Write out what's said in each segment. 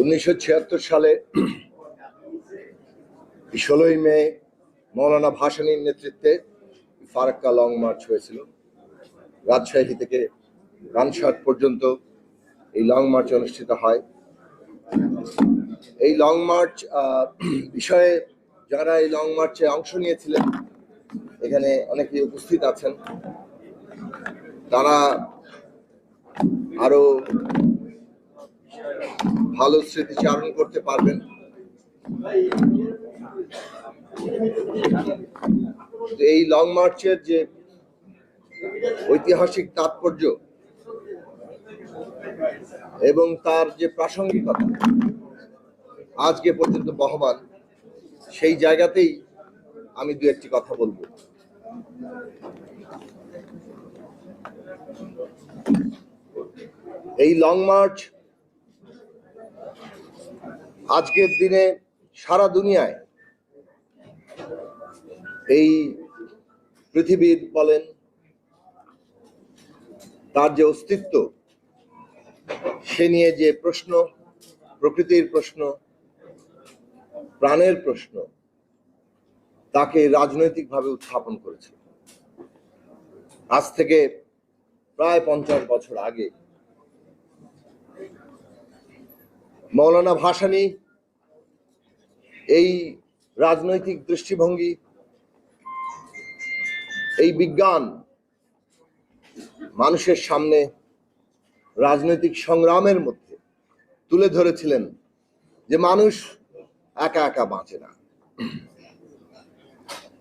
উনিশশো ছিয়াত্তর সালে ষোলোই মে মৌলানা ভাসানীর নেতৃত্বে ফারাক্কা লং মার্চ হয়েছিল। রাজশাহী থেকে রানসাট পর্যন্ত এই লং মার্চ অনুষ্ঠিত হয়। এই লং মার্চ বিষয়ে যারা এই লং মার্চে অংশ নিয়েছিলেন, এখানে অনেকেই উপস্থিত আছেন। তারা আরও ভালো স্মৃতিচারণ করতে পারবেন। এই লং মার্চের যে ঐতিহাসিক তাৎপর্য এবং তার যে প্রাসঙ্গিকতা, আজকে পর্যন্ত বহমান, সেই জায়গাতেই আমি দু একটি কথা বলব। এই লং মার্চ আজকের দিনে সারা দুনিয়ায় এই পৃথিবীর বলেন, তার যে অস্তিত্ব, সে নিয়ে যে প্রশ্ন, প্রকৃতির প্রশ্ন, প্রাণের প্রশ্ন, তাকে রাজনৈতিকভাবে উত্থাপন করেছে। আজ থেকে প্রায় পঞ্চাশ বছর আগে মৌলানা ভাসানী এই রাজনৈতিক দৃষ্টিভঙ্গি, এই বিজ্ঞান মানুষের সামনে রাজনৈতিক সংগ্রামের মধ্যে তুলে ধরেছিলেন যে মানুষ একা একা বাঁচে না।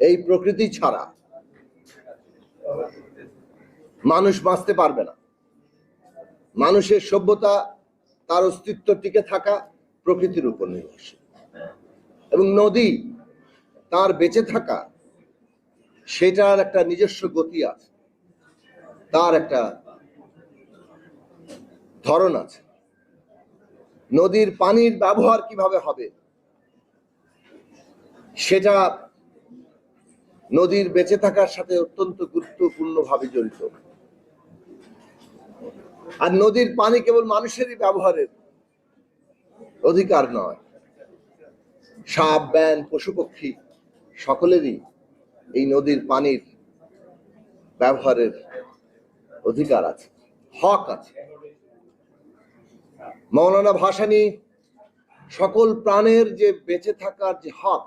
এই প্রকৃতি ছাড়া মানুষ বাঁচতে পারবে না। মানুষের সভ্যতা, তার অস্তিত্ব টিকে থাকা প্রকৃতির উপর নির্ভরশীল। এবং নদী তার বেঁচে থাকা, সেটার একটা নিজস্ব গতি আছে। তার একটা ধরন আছে। নদীর পানির ব্যবহার কীভাবে হবে? সেটা নদীর বেঁচে থাকার সাথে অত্যন্ত গুরুত্বপূর্ণভাবে জড়িত। আর নদীর পানি কেবল মানুষেরই ব্যবহারের অধিকার নয় সাপ ব্যান পশু পক্ষী সকলেরই এই নদীর পানির ব্যবহারের অধিকার আছে, হক আছে। মৌলানা ভাসানী সকল প্রাণের যে বেঁচে থাকার যে হক,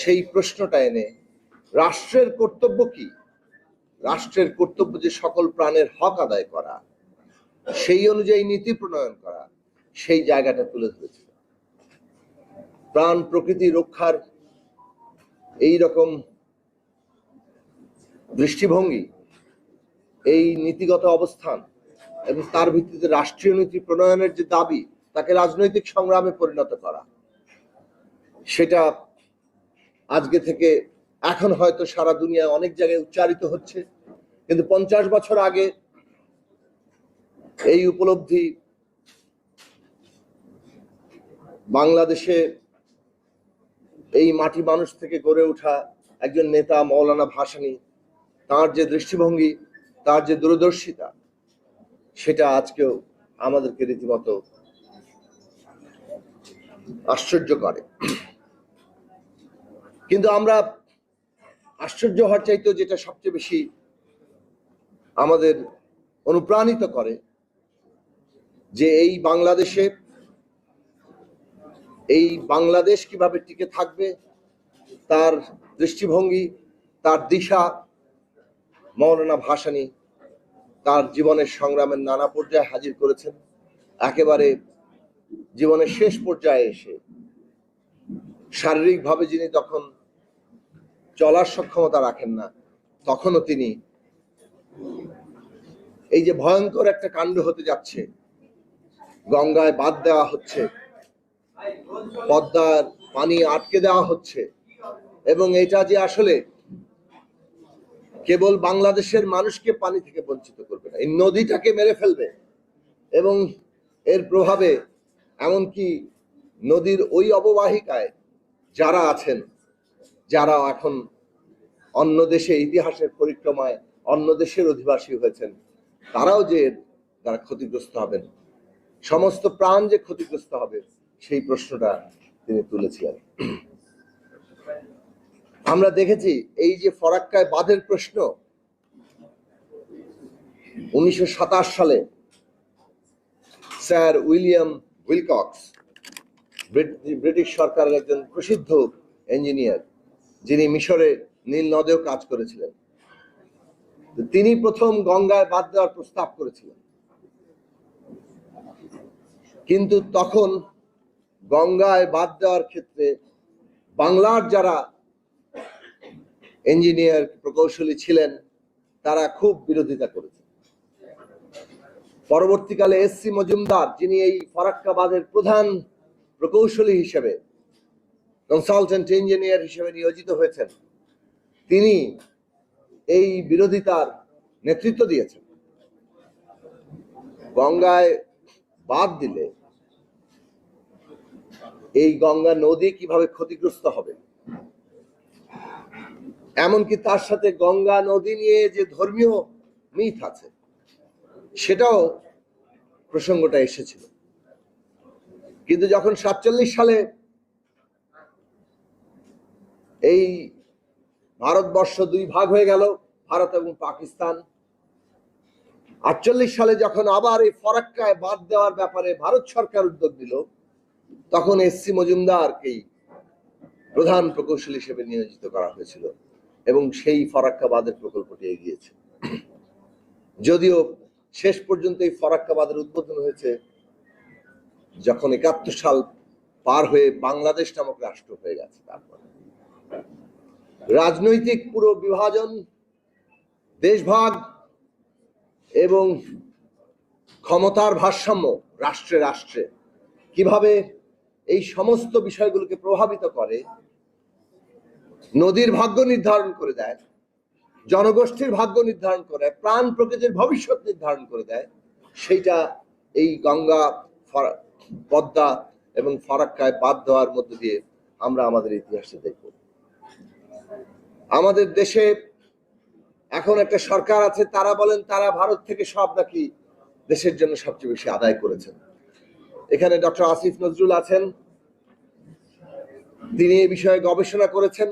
সেই প্রশ্নটা এনে রাষ্ট্রের কর্তব্য কি? রাষ্ট্রের কর্তব্য যে সকল প্রাণের হক আদায় করা, সেই অনুযায়ী নীতি প্রণয়ন করা, সেই জায়গাটা তুলে ধরেছিল। প্রাণ প্রকৃতি রক্ষার এই রকম দৃষ্টিভঙ্গি, এই নীতিগত অবস্থান এবং তার ভিত্তিতে রাষ্ট্রীয় নীতি প্রণয়নের যে দাবি, তাকে রাজনৈতিক সংগ্রামে পরিণত করা, সেটা আজকে থেকে এখন হয়তো সারা দুনিয়ায় অনেক জায়গায় উচ্চারিত হচ্ছে। কিন্তু পঞ্চাশ বছর আগে এই উপলব্ধি বাংলাদেশে এই মাটি মানুষ থেকে গড়ে ওঠা একজন নেতা মৌলানা ভাসানী, তার যে দৃষ্টিভঙ্গি, তার যে দূরদর্শিতা, সেটা আজকেও আমাদেরকে রীতিমতো আশ্চর্য করে। কিন্তু আমরা আশ্চর্য হওয়ার চাইতেও যেটা সবচেয়ে বেশি আমাদের অনুপ্রাণিত করে, যে এই বাংলাদেশে এই বাংলাদেশ কীভাবে টিকে থাকবে, তার দৃষ্টিভঙ্গি, তার দিশা, মৌলানা ভাসানী তার জীবনের সংগ্রামের নানা পর্যায়ে হাজির করেছেন। একেবারে জীবনের শেষ পর্যায়ে এসে শারীরিকভাবে যিনি তখন চলার সক্ষমতা রাখেন না, তখনও তিনি এই যে ভয়ঙ্কর একটা কাণ্ড হতে যাচ্ছে, গঙ্গায় বাদ দেওয়া হচ্ছে পদ্মার পানি আটকে দেওয়া হচ্ছে। এবং এটা যে আসলে কেবল বাংলাদেশের মানুষকে পানি থেকে বঞ্চিত করবে না, এই নদীটাকে মেরে ফেলবে। এবং এর প্রভাবে এমনকি নদীর ওই অববাহিকায় যারা আছেন, যারা এখন অন্য দেশে ইতিহাসের পরিক্রমায় অন্য দেশের অধিবাসী হয়েছেন, তারাও যে তারা ক্ষতিগ্রস্ত হবেন। সমস্ত প্রাণ যে ক্ষতিগ্রস্ত হবে সেই প্রশ্নটা তিনি তুলেছিলেন। আমরা দেখেছি এই যে ফরাক্কায় বাঁধের প্রশ্ন, উনিশশো সাতাশ সালে স্যার উইলিয়াম উইলকক্স ব্রিটিশ সরকারের একজন প্রসিদ্ধ ইঞ্জিনিয়ার, যিনি মিশরে নীল নদেও কাজ করেছিলেন, তিনি প্রথম গঙ্গায় বাদ দেওয়ার প্রস্তাব করেছিলেন। কিন্তু তখন গঙ্গায় বাদ দেওয়ার ক্ষেত্রে বাংলার যারা ইঞ্জিনিয়ার প্রকৌশলী ছিলেন, তারা খুব বিরোধিতা করেছেন। পরবর্তীকালে এস সি মজুমদার, যিনি এই ফরাক্কাবাদের প্রধান প্রকৌশলী হিসেবে কনসালটেন্ট ইঞ্জিনিয়ার হিসেবে নিয়োজিত হয়েছেন, তিনি এই বিরোধিতার নেতৃত্ব দিয়েছেন। গঙ্গায় বাদ দিলে এই গঙ্গা নদী কীভাবে ক্ষতিগ্রস্ত হবে? এমনকি তার সাথে গঙ্গা নদী নিয়ে যে ধর্মীয় মিথ আছে, সেটাও প্রসঙ্গটা এসেছিল। কিন্তু যখন সাতচল্লিশ সালে এই ভারতবর্ষ দুই ভাগ হয়ে গেল, ভারত এবং পাকিস্তান, আটচল্লিশ সালে যখন আবার এই ফরাক্কায় বাদ দেওয়ার ব্যাপারে ভারত সরকার উদ্যোগ নিল তখন এসসি মজুমদারকেই প্রধান প্রকৌশলী হিসেবে নিয়োজিত করা হয়েছিল এবং সেই ফরাক্কাবাদের প্রকল্পটি এগিয়েছে। যদিও শেষ পর্যন্ত এই ফরাক্কাবাদের উদ্বোধন হয়েছে যখন একাত্তর সাল পার হয়ে বাংলাদেশ নামক রাষ্ট্র হয়ে গেছে তারপর। রাজনৈতিক পুরো বিভাজন, দেশভাগ এবং ক্ষমতার ভারসাম্য রাষ্ট্রে রাষ্ট্রে কীভাবে এই সমস্ত বিষয়গুলোকে প্রভাবিত করে, নদীর ভাগ্য নির্ধারণ করে দেয়, জনগোষ্ঠীর ভাগ্য নির্ধারণ করে প্রাণ প্রকৃতির ভবিষ্যৎ নির্ধারণ করে দেয়, সেইটা এই গঙ্গা পদ্মা এবং ফারাক্কায় বাদ দেওয়ার মধ্য দিয়ে আমরা আমাদের ইতিহাসে দেখব। আমাদের দেশে এখন একটা সরকার আছে, তারা বলেন তারা ভারত থেকে সব নাকি দেশের জন্য সবচেয়ে বেশি আদায় করেছেন। এখানে ডক্টর আসিফ নজরুল আছেন। তিনি এই বিষয়ে গবেষণা করেছেন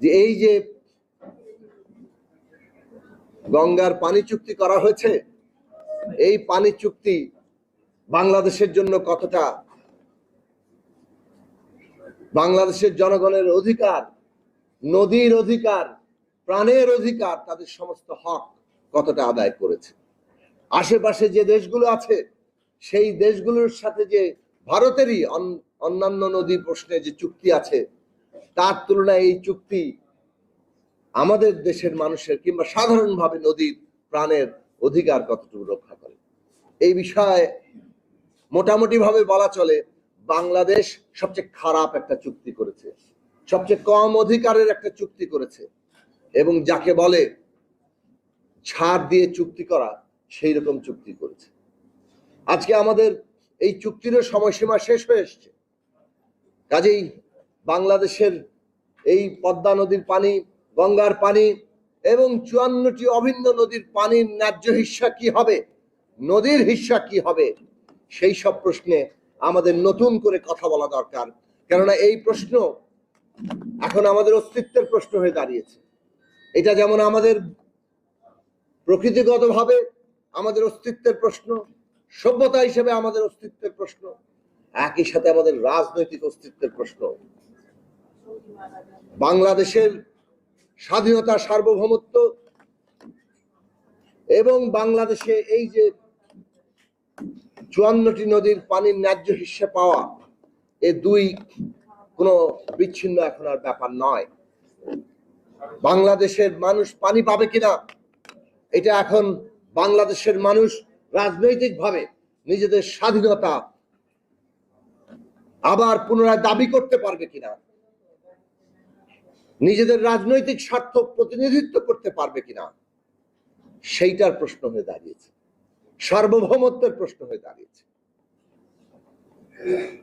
যে এই যে গঙ্গার পানি চুক্তি করা হয়েছে, এই পানি চুক্তি বাংলাদেশের জন্য কতটা? বাংলাদেশের জনগণের অধিকার, নদীর অধিকার, প্রাণের অধিকার, তাদের সমস্ত হক কতটা আদায় করেছে? আশেপাশে যে দেশগুলো আছে সেই দেশগুলোর সাথে যে ভারতেরই অন- অন্যান্য নদী প্রশ্নে যে চুক্তি আছে, তার তুলনায় এই চুক্তি আমাদের দেশের মানুষের কিংবা সাধারণভাবে নদীর প্রাণের অধিকার কতটুকু রক্ষা করে। এই বিষয়ে মোটামুটি ভাবে বলা চলে, বাংলাদেশ সবচেয়ে খারাপ একটা চুক্তি করেছে, সবচেয়ে কম অধিকারের একটা চুক্তি করেছে এবং যাকে বলে ছাড় দিয়ে চুক্তি করা, সেই রকম চুক্তি করেছে। আজকে আমাদের এই চুক্তিরও সময়সীমা শেষ হয়ে এসছে। কাজেই বাংলাদেশের এই পদ্মা নদীর পানি, গঙ্গার পানি এবং চুয়ান্নটি অভিন্ন নদীর পানির ন্যায্য হিস্সা কি হবে, নদীর হিস্সা কি হবে, সেই সব প্রশ্নে আমাদের নতুন করে কথা বলা দরকার। কেননা এই প্রশ্ন এখন আমাদের অস্তিত্বের প্রশ্ন হয়ে দাঁড়িয়েছে। এটা যেমন আমাদের প্রকৃতিগতভাবে আমাদের অস্তিত্বের প্রশ্ন সভ্যতা হিসেবে আমাদের অস্তিত্বের প্রশ্ন, একই সাথে আমাদের রাজনৈতিক অস্তিত্বের প্রশ্ন। বাংলাদেশের স্বাধীনতা সার্বভৌমত্ব এবং বাংলাদেশে এই যে চুয়ান্নটি নদীর পানির ন্যায্য হিস্সা পাওয়া, এ দুই কোনো বিচ্ছিন্ন এখন আর ব্যাপার নয়। বাংলাদেশের মানুষ পানি পাবে কিনা, এটা এখন বাংলাদেশের মানুষ রাজনৈতিকভাবে নিজেদের স্বাধীনতা আবার পুনরায় দাবি করতে পারবে কিনা? নিজেদের রাজনৈতিক স্বার্থ প্রতিনিধিত্ব করতে পারবে কিনা? সেইটার প্রশ্ন হয়ে দাঁড়িয়েছে। সার্বভৌমত্বের প্রশ্ন হয়ে দাঁড়িয়েছে।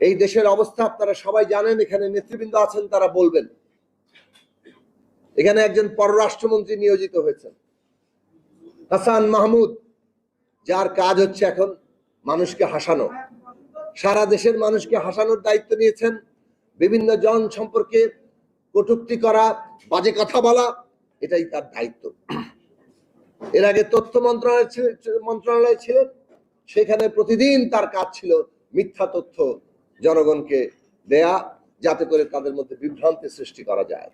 এই দেশের অবস্থা আপনারা সবাই জানেন, এখানে নেতৃবৃন্দ আছেন, তারা বলবেন। এখানে একজন পররাষ্ট্রমন্ত্রী নিয়োজিত হয়েছেন। হাসান মাহমুদ যার কাজ হচ্ছে এখন মানুষকে হাসানো। সারা দেশের মানুষকে হাসানোর দায়িত্ব নিয়েছেন বিভিন্ন জন সম্পর্কে কটুক্তি করা, বাজে কথা বলা, এটাই তার দায়িত্ব। এর আগে তথ্য মন্ত্রণালয় মন্ত্রণালয় ছিলেন সেখানে প্রতিদিন তার কাজ ছিল মিথ্যা তথ্য জনগণকে দেয়া, যাতে করে তাদের মধ্যে বিভ্রান্তি সৃষ্টি করা যায়।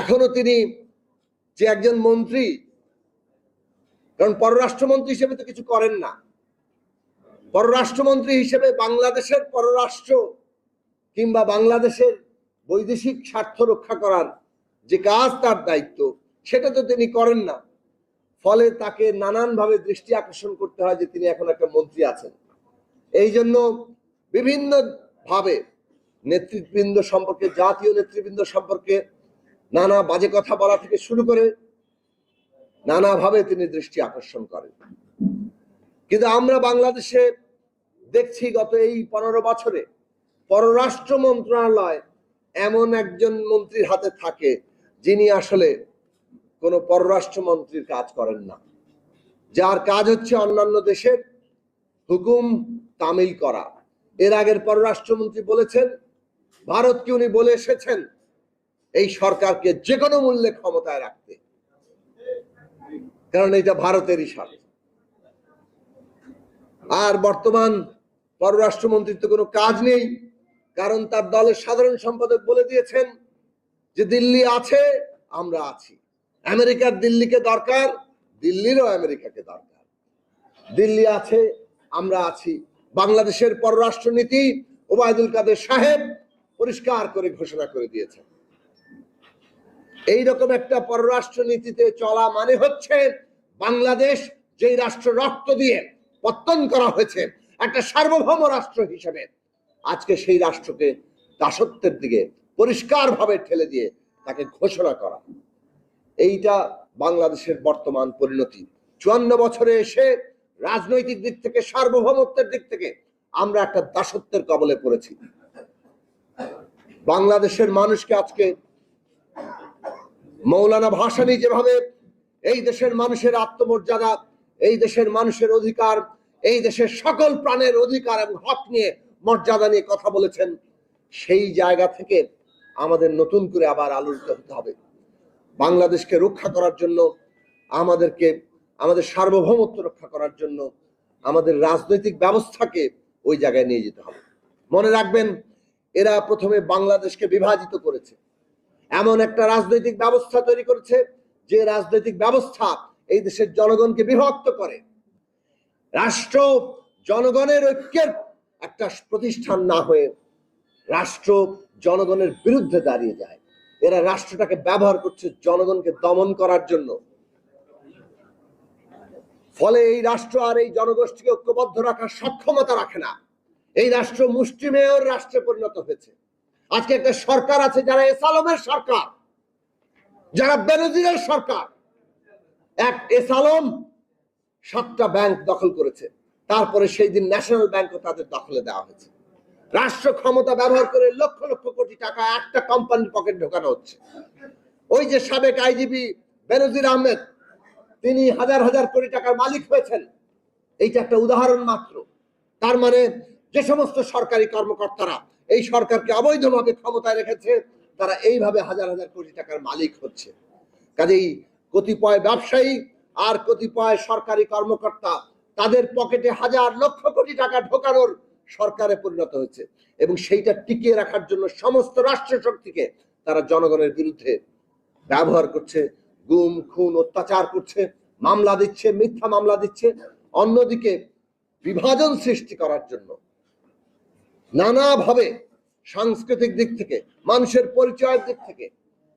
এখনও তিনি যে একজন মন্ত্রী কারণ পররাষ্ট্রমন্ত্রী হিসেবে তো কিছু করেন না। পররাষ্ট্রমন্ত্রী হিসেবে বাংলাদেশের পররাষ্ট্র কিংবা বাংলাদেশের বৈদেশিক স্বার্থ রক্ষা করার যে কাজ তার দায়িত্ব, সেটা তো তিনি করেন না। ফলে তাকে নানানভাবে দৃষ্টি আকর্ষণ করতে হয় যে তিনি এখন একটা মন্ত্রী আছেন। এই জন্য বিভিন্ন ভাবে নেতৃবৃন্দ সম্পর্কে, জাতীয় নেতৃবৃন্দ সম্পর্কে নানা বাজে কথা বলা থেকে শুরু করে নানাভাবে তিনি দৃষ্টি আকর্ষণ করেন। কিন্তু আমরা বাংলাদেশে দেখছি গত এই পনেরো বছরে পররাষ্ট্র মন্ত্রণালয় এমন একজন মন্ত্রীর হাতে থাকে যিনি আসলে কোনো পররাষ্ট্র মন্ত্রীর কাজ করেন না। যার কাজ হচ্ছে অন্যান্য দেশের হুকুম তামিল করা। এর আগের পররাষ্ট্রমন্ত্রী বলেছেন, ভারতকে উনি বলে এসেছেন, এই সরকারকে যে কোনো মূল্যে ক্ষমতায় রাখতে। কারণ এটা ভারতেরই স্বার্থ আর বর্তমান পররাষ্ট্রমন্ত্রীর তো কোনো কাজ নেই, কারণ তার দলের সাধারণ সম্পাদক বলে দিয়েছেন যে দিল্লি আছে, আমরা আছি। আমেরিকার দিল্লিকে দরকার, দিল্লিরও আমেরিকাকে দরকার। দিল্লি আছে, আমরা আছি। বাংলাদেশের পররাষ্ট্র নীতি ওবায়দুল কাদের সাহেব পরিষ্কার করে ঘোষণা করে দিয়েছেন। এই রকম একটা পররাষ্ট্র নীতিতে চলা মানে হচ্ছে বাংলাদেশ যেই রাষ্ট্র রক্ত দিয়ে পত্তন করা হয়েছে, একটা সার্বভৌম রাষ্ট্র হিসেবে, আজকে সেই রাষ্ট্রকে দাসত্বের দিকে পরিষ্কারভাবে ঠেলে দিয়ে তাকে ঘোষণা করা। এইটা বাংলাদেশের বর্তমান পরিণতি। চুয়ান্ন বছরে এসে রাজনৈতিক দিক থেকে, সার্বভৌমত্বের দিক থেকে আমরা একটা দাসত্বের কবলে পড়েছি। বাংলাদেশের মানুষকে আজকে মৌলানা ভাসানী যেভাবে এই দেশের মানুষের আত্মমর্যাদা, এই দেশের মানুষের অধিকার, এই দেশের সকল প্রাণের অধিকার এবং হক নিয়ে মর্যাদা নিয়ে কথা বলেছেন, সেই জায়গা থেকে আমাদের নতুন করে আবার আলোচিত হতে হবে। বাংলাদেশকে রক্ষা করার জন্য, আমাদেরকে, আমাদের সার্বভৌমত্ব রক্ষা করার জন্য, আমাদের রাজনৈতিক ব্যবস্থাকে ওই জায়গায় নিয়ে যেতে হবে। মনে রাখবেন, এরা প্রথমে বাংলাদেশকে বিভাজিত করেছে। এমন একটা রাজনৈতিক ব্যবস্থা তৈরি করেছে যে রাজনৈতিক ব্যবস্থা এই দেশের জনগণকে বিভক্ত করে। রাষ্ট্র জনগণের ঐক্যের একটা প্রতিষ্ঠান না হয়ে রাষ্ট্র জনগণের বিরুদ্ধে দাঁড়িয়ে যায়। এরা রাষ্ট্রটাকে ব্যবহার করছে জনগণকে দমন করার জন্য। ফলে এই রাষ্ট্র আর এই জনগোষ্ঠীকে ঐক্যবদ্ধ রাখার সক্ষমতা রাখে না। এই রাষ্ট্র মুষ্টিমেয় রাষ্ট্রে পরিণত হয়েছে। আজকে একটা সরকার আছে যারা এসালমের সরকার, যারা বেনজিরের সরকার। এক এসালম সাতটা ব্যাংক দখল করেছে, তারপরে সেই দিন ন্যাশনাল ব্যাংকও তাদের দখলে দেওয়া হয়েছে। রাষ্ট্র ক্ষমতা ব্যবহার করে লক্ষ লক্ষ কোটি টাকা একটা কোম্পানির পকেট ঢোকানো হচ্ছে। ওই যে সাবেক আইজিপি বেনজির আহমেদ, তিনি হাজার হাজার কোটি টাকার মালিক হয়েছেন। এইটা একটা উদাহরণ মাত্র। তার মানে যে সমস্ত সরকারি কর্মকর্তারা এই সরকারকে অবৈধভাবে ক্ষমতায় রেখেছে, তারা এইভাবে হাজার হাজার কোটি টাকার মালিক হচ্ছে। কাজেই কতিপয় ব্যবসায়ী আর কতিপয় সরকারি কর্মকর্তা, তাদের পকেটে হাজার লক্ষ কোটি টাকা ঢোকানোর সরকারে পরিণত হয়েছে এবং সেইটা টিকিয়ে রাখার জন্য সমস্ত রাষ্ট্র শক্তিকে তারা জনগণের বিরুদ্ধে ব্যবহার করছে, গুম, খুন, অত্যাচার করছে, মামলা দিচ্ছে, মিথ্যা মামলা দিচ্ছে, অন্যদিকে বিভাজন সৃষ্টি করার জন্য। নানাভাবে সাংস্কৃতিক দিক থেকে, মানুষের পরিচয়ের দিক থেকে,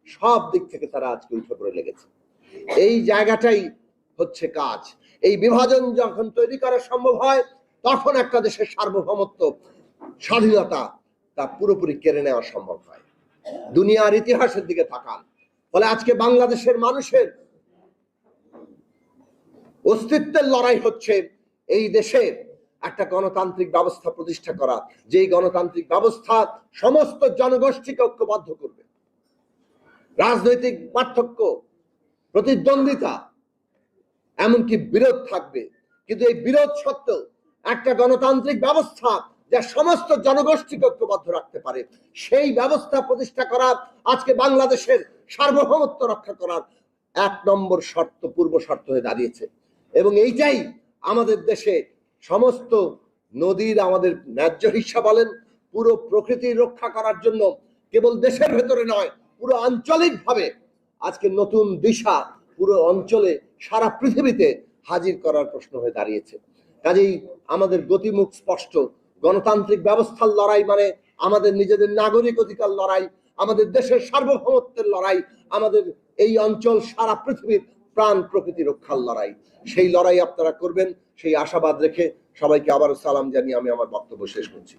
সব দিক থেকে তারা আজকে উঠে পড়ে লেগেছে। এই জায়গাটাই হচ্ছে কাজ। এই বিভাজন যখন তৈরি করা সম্ভব হয়, তখন একটা দেশের সার্বভৌমত্ব, স্বাধীনতা তা পুরোপুরি কেড়ে নেওয়া সম্ভব হয়। দুনিয়ার ইতিহাসের দিকে তাকান। ফলে আজকে বাংলাদেশের মানুষের অস্তিত্বের লড়াই হচ্ছে এই দেশের একটা গণতান্ত্রিক ব্যবস্থা প্রতিষ্ঠা করা। যেই গণতান্ত্রিক ব্যবস্থা সমস্ত জনগোষ্ঠীকে ঐক্যবদ্ধ করবে। রাজনৈতিক পার্থক্য, প্রতিদ্বন্দ্বিতা, এমনকি বিরোধ থাকবে। কিন্তু এই বিরোধ সত্ত্বেও একটা গণতান্ত্রিক ব্যবস্থা যা সমস্ত জনগোষ্ঠীকে ঐক্যবদ্ধ রাখতে পারে, সেই ব্যবস্থা প্রতিষ্ঠা করা আজকে বাংলাদেশের সার্বভৌমত্ব রক্ষা করার এক নম্বর শর্ত, পূর্ব শর্ত হয়ে দাঁড়িয়েছে। এবং এইটাই আমাদের দেশে সমস্ত নদীর আমাদের ন্যায্য হিসা বলেন পুরো প্রকৃতির রক্ষা করার জন্য কেবল দেশের ভেতরে নয়, পুরো আঞ্চলিকভাবে আজকে নতুন দিশা পুরো অঞ্চলে, সারা পৃথিবীতে হাজির করার প্রশ্ন হয়ে দাঁড়িয়েছে। কাজেই আমাদের গতিমুখ স্পষ্ট, গণতান্ত্রিক ব্যবস্থার লড়াই মানে আমাদের নিজেদের নাগরিক অধিকার লড়াই, আমাদের দেশের সার্বভৌমত্বের লড়াই, আমাদের এই অঞ্চল, সারা পৃথিবীর প্রাণ প্রকৃতি রক্ষার লড়াই। সেই লড়াই আপনারা করবেন, সেই আশাবাদ রেখে সবাইকে আবার সালাম জানিয়ে আমি আমার বক্তব্য শেষ করছি।